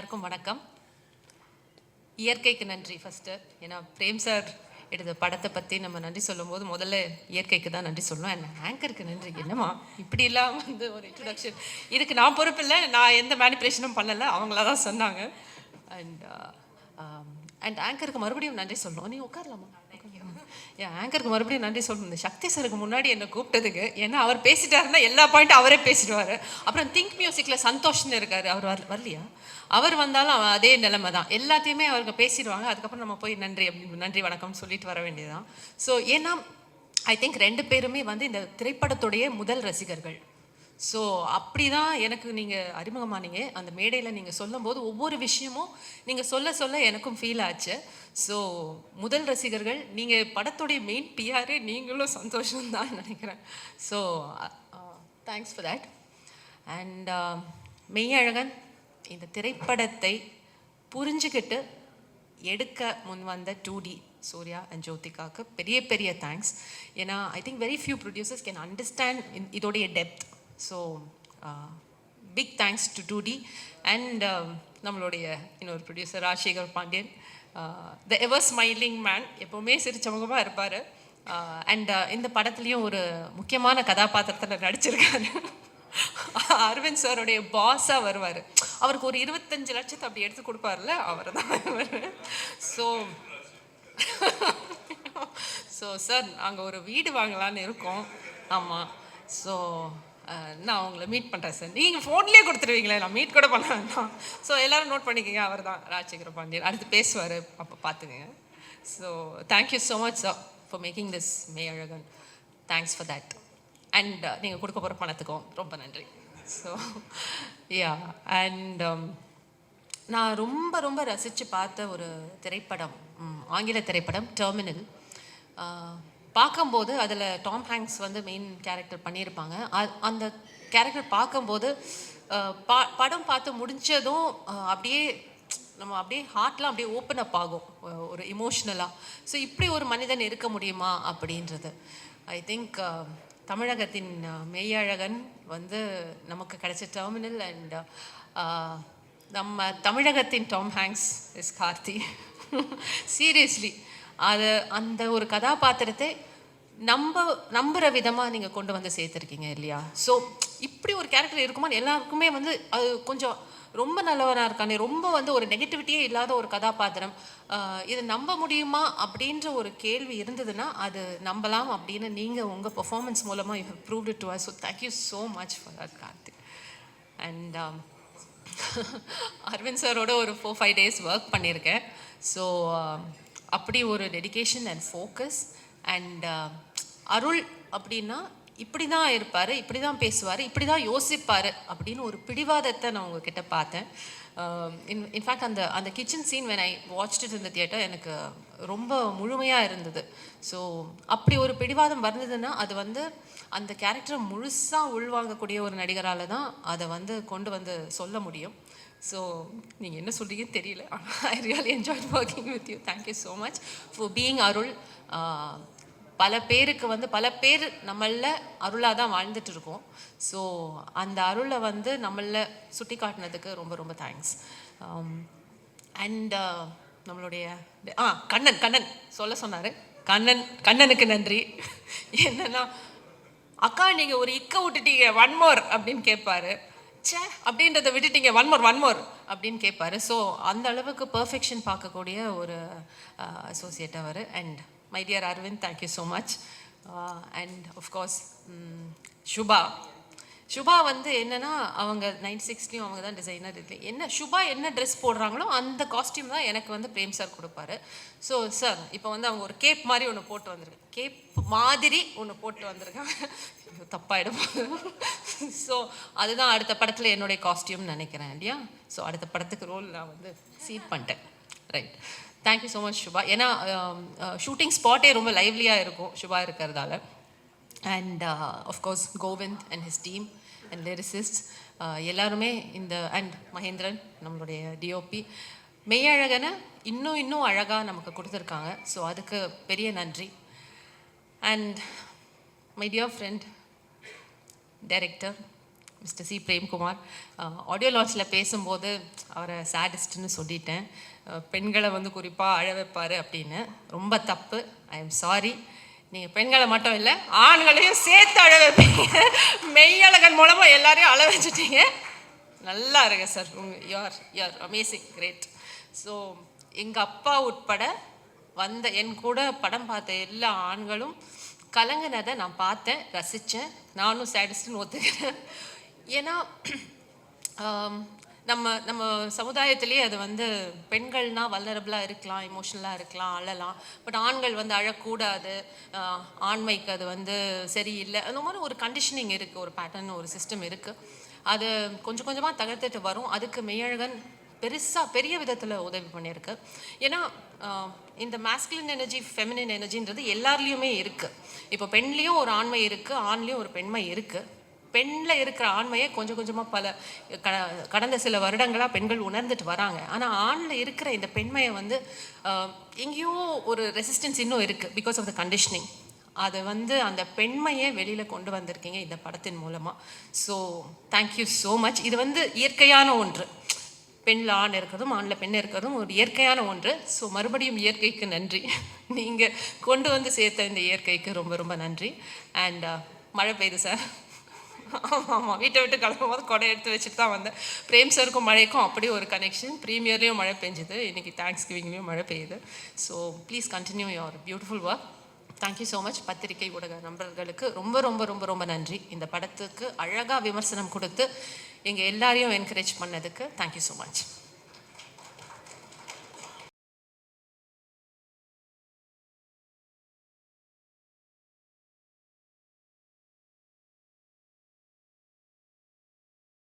எல்லாருக்கும் வணக்கம். இயற்கைக்கு நன்றி ஃபஸ்ட்டு ஏன்னா பிரேம் சார் எடுத்த படத்தை பற்றி நம்ம நன்றி சொல்லும்போது முதல்ல இயற்கைக்கு தான் நன்றி சொல்லணும். அண்ட் ஆங்கருக்கு நன்றி. என்னம்மா? இப்படிலாம் வந்து ஒரு இன்ட்ரடக்ஷன் இதுக்கு நான் பொறுப்பு இல்லை. நான் எந்த மேனிப்புலேஷனும் பண்ணலை. அவங்களா தான் சொன்னாங்க. அண்ட் அண்ட் ஆங்கருக்கு மறுபடியும் நன்றி சொல்லணும். நீ உட்காரலாமா? என் ஆங்கருக்கு மறுபடியும் நன்றி சொல்லணும் இந்த சக்தி சருக்கு முன்னாடி என்னை கூப்பிட்டதுக்கு ஏன்னா அவர் பேசிட்டாருன்னா எல்லா பாயிண்ட்டும் அவரே பேசிடுவார். அப்புறம் திங்க் மியூசிக்கில் சந்தோஷ்னு இருக்காரு அவர் வர வரலையா? அவர் வந்தாலும் அதே நிலைமை தான் எல்லாத்தையுமே அவங்க பேசிடுவாங்க அதுக்கப்புறம் நம்ம போய் நன்றி அப்படின்னு நன்றி வணக்கம்னு சொல்லிட்டு வர வேண்டியதுதான். ஸோ ஏன்னா ஐ திங்க் ரெண்டு பேருமே வந்து இந்த திரைப்படத்துடைய முதல் ரசிகர்கள். ஸோ அப்படி தான் எனக்கு நீங்கள் அறிமுகமானீங்க. அந்த மேடையில் நீங்கள் சொல்லும்போது ஒவ்வொரு விஷயமும் நீங்கள் சொல்ல சொல்ல எனக்கும் ஃபீல் ஆச்சு. ஸோ முதல் ரசிகர்கள் நீங்கள் படத்துடைய மெயின் பிஆரே நீங்களும் சந்தோஷம் தான் நினைக்கிறேன். So thanks for that and Meiyazhagan இந்த திரைப்படத்தை புரிஞ்சுக்கிட்டு எடுக்க முன் வந்த டூ டி சூர்யா அண்ட் ஜோதிகாவுக்கு பெரிய பெரிய தேங்க்ஸ் ஏன்னா I think very few producers can understand இதோடைய depth so big thanks to two D and நம்மளுடைய இன்னொரு producer Rajasekar Pandian. Uh, the ever smiling man எப்போவுமே சிரிச்சமுகமாக இருப்பார். அண்ட் uh, uh, இந்த படத்துலேயும் ஒரு முக்கியமான கதாபாத்திரத்தில் நடிச்சிருக்காரு. அரவிந்த் சாருடைய பாஸாக வருவார். அவருக்கு ஒரு இருபத்தஞ்சு லட்சத்தை அப்படி எடுத்து கொடுப்பார்ல அவர் தான் ஸோ ஸோ சார் நாங்கள் ஒரு வீடு வாங்கலான்னு இருக்கோம். ஆமாம் ஸோ நான் உங்களை மீட் பண்ணுறேன் சார் நீங்கள் ஃபோன்லேயே கொடுத்துருவீங்களே நான் மீட் கூட பண்ண வேண்டாம். ஸோ எல்லோரும் நோட் பண்ணிக்கோங்க அவர் தான் ராஜசேகர பாண்டியன். அடுத்து பேசுவார் அப்போ பார்த்துக்கங்க so thank you so much sir for making this Meiyazhagan thanks for that and நீங்கள் கொடுக்க போகிற பணத்துக்கும் ரொம்ப நன்றி. ஸோ யா அண்ட் நான் ரொம்ப ரொம்ப ரசித்து பார்த்த ஒரு திரைப்படம் ஆங்கில திரைப்படம் டெர்மினல் பார்க்கும்போது அதில் டாம் ஹேங்க்ஸ் வந்து மெயின் கேரக்டர் பண்ணியிருப்பாங்க. அ- அந்த கேரக்டர் பார்க்கும்போது பா படம் பார்த்து முடிஞ்சதும் அப்படியே நம்ம அப்படியே ஹார்ட்லாம் அப்படியே ஓப்பன் அப் ஆகும். ஒரு இமோஷ்னலாக ஸோ இப்படி ஒரு மனிதன் இருக்க முடியுமா அப்படின்றது. ஐ திங்க் தமிழகத்தின் மெய்யழகன் வந்து நமக்கு கிடைச்ச டெர்மினல் அண்ட் நம்ம தமிழகத்தின் Tom Hanks is Karthi seriously அது அந்த ஒரு கதாபாத்திரத்தை நம்ப நம்புகிற விதமாக நீங்கள் கொண்டு வந்து சேர்த்துருக்கீங்க இல்லையா? ஸோ இப்படி ஒரு கேரக்டர் இருக்குமா? எல்லாருக்குமே வந்து அது கொஞ்சம் ரொம்ப நல்லவனாக இருக்கானே ரொம்ப வந்து ஒரு நெகட்டிவிட்டியே இல்லாத ஒரு கதாபாத்திரம். இதை இது நம்ப முடியுமா அப்படின்ற ஒரு கேள்வி இருந்ததுன்னா அது நம்பலாம் அப்படின்னு நீங்கள் உங்கள் பெர்ஃபார்மன்ஸ் மூலமாக you have proved to us so thank you so much for that Karthik and Arvind சாரோட ஒரு ஃபோர் ஃபைவ் டேஸ் ஒர்க் பண்ணியிருக்கேன். ஸோ um, அப்படி ஒரு dedication and focus and Arul அப்படின்னா இப்படி தான் இருப்பார் இப்படி தான் பேசுவார் இப்படி தான் யோசிப்பார் அப்படின்னு ஒரு பிடிவாதத்தை நான் உங்ககிட்ட பார்த்தேன். Um, இன் இன்ஃபேக்ட் அந்த அந்த kitchen scene when I watch it இந்த தியேட்டர் எனக்கு ரொம்ப முழுமையாக இருந்தது. ஸோ அப்படி ஒரு பிடிவாதம் வந்ததுன்னா அது வந்து அந்த கேரக்டரை முழுசாக உள்வாங்கக்கூடிய ஒரு நடிகரால் தான் அதை வந்து கொண்டு வந்து சொல்ல முடியும். ஸோ நீங்கள் என்ன சொல்கிறீங்கன்னு தெரியல. ஆனால் I really enjoy working with you thank you so much for being Arul பல பேருக்கு வந்து பல பேர் நம்மளில் அருளாக தான் வாழ்ந்துட்டு இருக்கோம். ஸோ அந்த அருளை வந்து நம்மளில் சுட்டி காட்டினதுக்கு ரொம்ப ரொம்ப தேங்க்ஸ் அண்ட் um, நம்மளுடைய ஆ கண்ணன் கண்ணன். சொல்ல சொன்னார். கண்ணன் கண்ணனுக்கு நன்றி. என்னன்னா அக்கா நீங்கள் ஒரு இக்க விட்டுட்டீங்க. ஒன் மோர் அப்படின்னு கேட்பாரு. ச்சே அப்படின்றத விட்டுட்டீங்க. ஒன் மோர் ஒன் மோர் அப்படின்னு கேட்பாரு ஸோ அந்த அளவுக்கு பர்ஃபெக்ஷன் பார்க்கக்கூடிய ஒரு associate our. And my dear Arvind thank you so much and of course Subha Subha வந்து என்னன்னா அவங்க நைன் சிக்ஸ்லேயும் அவங்க தான் டிசைனர் இருக்கு. என்ன சுபா என்ன ட்ரெஸ் போடுறாங்களோ அந்த காஸ்டியூம் தான் எனக்கு வந்து பிரேம் சார் கொடுப்பாரு. ஸோ சார் இப்போ வந்து அவங்க ஒரு கேப் மாதிரி ஒன்று போட்டு வந்திருக்கு. கேப் மாதிரி ஒன்று போட்டு வந்திருக்காங்க. தப்பாயிடும். ஸோ அதுதான் அடுத்த படத்தில் என்னுடைய காஸ்டியூம்னு நினைக்கிறேன் இல்லையா? ஸோ அடுத்த படத்துக்கு ரோல் நான் வந்து சீட் பண்ணிட்டேன். Right thank you so much Subha. ஏன்னா ஷூட்டிங் ஸ்பாட்டே ரொம்ப லைவ்லியாக இருக்கும் சுபா இருக்கிறதால. And of course Govind and his team and lyricist uh, எல்லாருமே இந்த அண்ட் மகேந்திரன் நம்மளுடைய டிஓபி மெய்யழகனை இன்னும் இன்னும் அழகாக நமக்கு கொடுத்துருக்காங்க. ஸோ அதுக்கு பெரிய நன்றி. And my dear friend director mister C Premkumar audio லான்ச்சில் பேசும்போது அவரை சேடிஸ்ட்னு சொல்லிட்டேன். Uh, பெண்களை வந்து குறிப்பாக அழ வைப்பார் அப்படின்னு. ரொம்ப தப்பு. ஐ எம் சாரி நீங்கள் பெண்களை மட்டும் இல்லை ஆண்களையும் சேர்த்து அழ வைப்பீங்க. மெய்யழகன் மூலமாக எல்லாரையும் அழ வச்சுட்டீங்க. நல்லா இருங்க சார் உங்கள் யார் யார் அமேசிங் கிரேட் ஸோ எங்கள் அப்பா உட்பட வந்த என் கூட படம் பார்த்த எல்லா ஆண்களும் கலங்கினதை நான் பார்த்தேன் ரசித்தேன் நானும் சேடிஸ்ட்னு ஒத்துக்கிறேன். ஏன்னா நம்ம நம்ம சமுதாயத்திலேயே அது வந்து பெண்கள்னா வல்லரபிளாக இருக்கலாம் இமோஷனலாக இருக்கலாம் அழலாம். பட் ஆண்கள் வந்து அழக்கூடாது. ஆண்மைக்கு அது வந்து சரியில்லை. அந்த மாதிரி ஒரு கண்டிஷனிங் இருக்குது ஒரு பேட்டர்ன் ஒரு சிஸ்டம் இருக்குது அது கொஞ்சம் கொஞ்சமாக தகர்த்துட்டு வரும். அதுக்கு மெய்யழகன் பெருசாக பெரிய விதத்தில் உதவி பண்ணியிருக்கு. ஏன்னா இந்த மேஸ்குலின் எனர்ஜி ஃபெமினின் எனர்ஜின்றது எல்லார்லேயுமே இருக்குது இப்போ பெண்லேயும் ஒரு ஆண்மை இருக்குது ஆண்லேயும் ஒரு பெண்மை இருக்குது பெண்ணில் இருக்கிற ஆண்மையை கொஞ்சம் கொஞ்சமாக பல க கடந்த சில வருடங்களாக பெண்கள் உணர்ந்துட்டு வராங்க. ஆனால் ஆணில் இருக்கிற இந்த பெண்மையை வந்து எங்கேயோ ஒரு ரெசிஸ்டன்ஸ் இன்னும் இருக்குது பிகாஸ் ஆஃப் த கண்டிஷனிங் அதை வந்து அந்த பெண்மையை வெளியில் கொண்டு வந்திருக்கீங்க இந்த படத்தின் மூலமாக ஸோ தேங்க்யூ ஸோ மச் இது வந்து இயற்கையான ஒன்று. பெண்ணில் ஆண் இருக்கிறதும் ஆணில் பெண் இருக்கிறதும் ஒரு இயற்கையான ஒன்று. ஸோ மறுபடியும் இயற்கைக்கு நன்றி. நீங்கள் கொண்டு வந்து சேர்த்த இந்த இயற்கைக்கு ரொம்ப ரொம்ப நன்றி. அண்ட் மழை பெய்யுது சார் ஆமாம் ஆமாம் வீட்டை விட்டு கிளம்பும் போது கொடை எடுத்து வச்சுட்டு தான் வந்தேன். பிரேம் சருக்கும் மழைக்கும் அப்படியே ஒரு கனெக்ஷன் ப்ரீமியர்லேயும் மழை பெஞ்சுது. இன்றைக்கி தேங்க்ஸ் கிவிங்லேயும் மழை பெய்யுது. So please continue your beautiful work thank you so much பத்திரிகை ஊடக நண்பர்களுக்கு ரொம்ப ரொம்ப ரொம்ப ரொம்ப நன்றி. இந்த படத்துக்கு அழகாக விமர்சனம் கொடுத்து எங்கள் எல்லாரையும் என்கரேஜ் பண்ணதுக்கு தேங்க்யூ ஸோ மச்